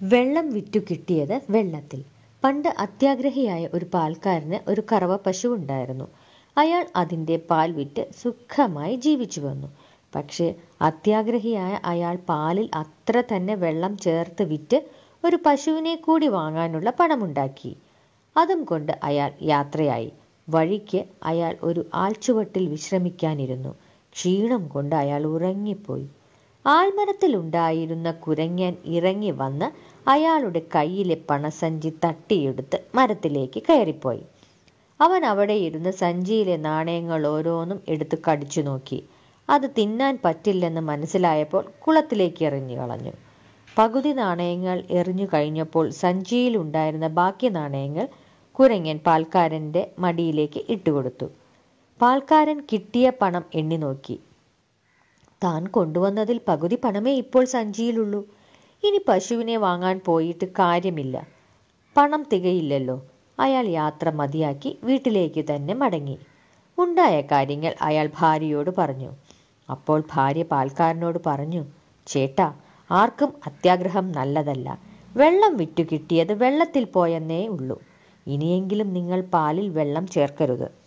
വെള്ളം വിറ്റു കിട്ടിയത് വെള്ളത്തിൽ. പണ്ട് അത്യാഗ്രഹിയായ ഒരു പാൽക്കാരന് ഒരു കറവ പശു ഉണ്ടായിരുന്നു. അയാൾ അതിന്റെ പാൽ വിറ്റ് സുഖമായി ജീവിച്ചു വന്നു. പക്ഷേ അത്യാഗ്രഹിയായ അയാൾ പാലിൽ അത്ര തന്നെ വെള്ളം ചേർത്ത് വിറ്റ് ഒരു പശുവിനെ കൂടി വാങ്ങാനുള്ള പണമുണ്ടാക്കി. അതും കൊണ്ട് അയാൾ യാത്രയായി. വഴിക്ക് അയാൾ ഒരു ആൽച്ചുവട്ടിൽ വിശ്രമിക്കാനിരുന്നു. ക്ഷീണം കൊണ്ട് അയാൾ ഉറങ്ങിപ്പോയി. ആൽമരത്തിലുണ്ടായിരുന്ന കുരങ്ങൻ ഇറങ്ങി വന്ന് അയാളുടെ കയ്യിലെ പണസഞ്ചി തട്ടിയെടുത്ത് മരത്തിലേക്ക് കയറിപ്പോയി. അവൻ അവിടെ ഇരുന്ന് സഞ്ചിയിലെ നാണയങ്ങൾ ഓരോന്നും എടുത്ത് കടിച്ചു നോക്കി. അത് തിന്നാൻ പറ്റില്ലെന്ന് മനസ്സിലായപ്പോൾ കുളത്തിലേക്ക് എറിഞ്ഞു കളഞ്ഞു. പകുതി നാണയങ്ങൾ എറിഞ്ഞു കഴിഞ്ഞപ്പോൾ സഞ്ചിയിലുണ്ടായിരുന്ന ബാക്കി നാണയങ്ങൾ കുരങ്ങൻ പാൽക്കാരന്റെ മടിയിലേക്ക് ഇട്ടുകൊടുത്തു. പാൽക്കാരൻ കിട്ടിയ പണം എണ്ണി നോക്കി. താൻ കൊണ്ടുവന്നതിൽ പകുതി പണമേ ഇപ്പോൾ സഞ്ചിയിലുള്ളൂ. ഇനി പശുവിനെ വാങ്ങാൻ പോയിട്ട് കാര്യമില്ല. പണം തികയില്ലല്ലോ. അയാൾ യാത്ര മതിയാക്കി വീട്ടിലേക്ക് തന്നെ മടങ്ങി. ഉണ്ടായ കാര്യങ്ങൾ അയാൾ ഭാര്യയോട് പറഞ്ഞു. അപ്പോൾ ഭാര്യ പാൽക്കാരനോട് പറഞ്ഞു ചേട്ടാ ആർക്കും അത്യാഗ്രഹം നല്ലതല്ല. വെള്ളം വിറ്റു കിട്ടിയത് വെള്ളത്തിൽ പോയെന്നേ ഉള്ളൂ. ഇനിയെങ്കിലും നിങ്ങൾ പാലിൽ വെള്ളം ചേർക്കരുത്.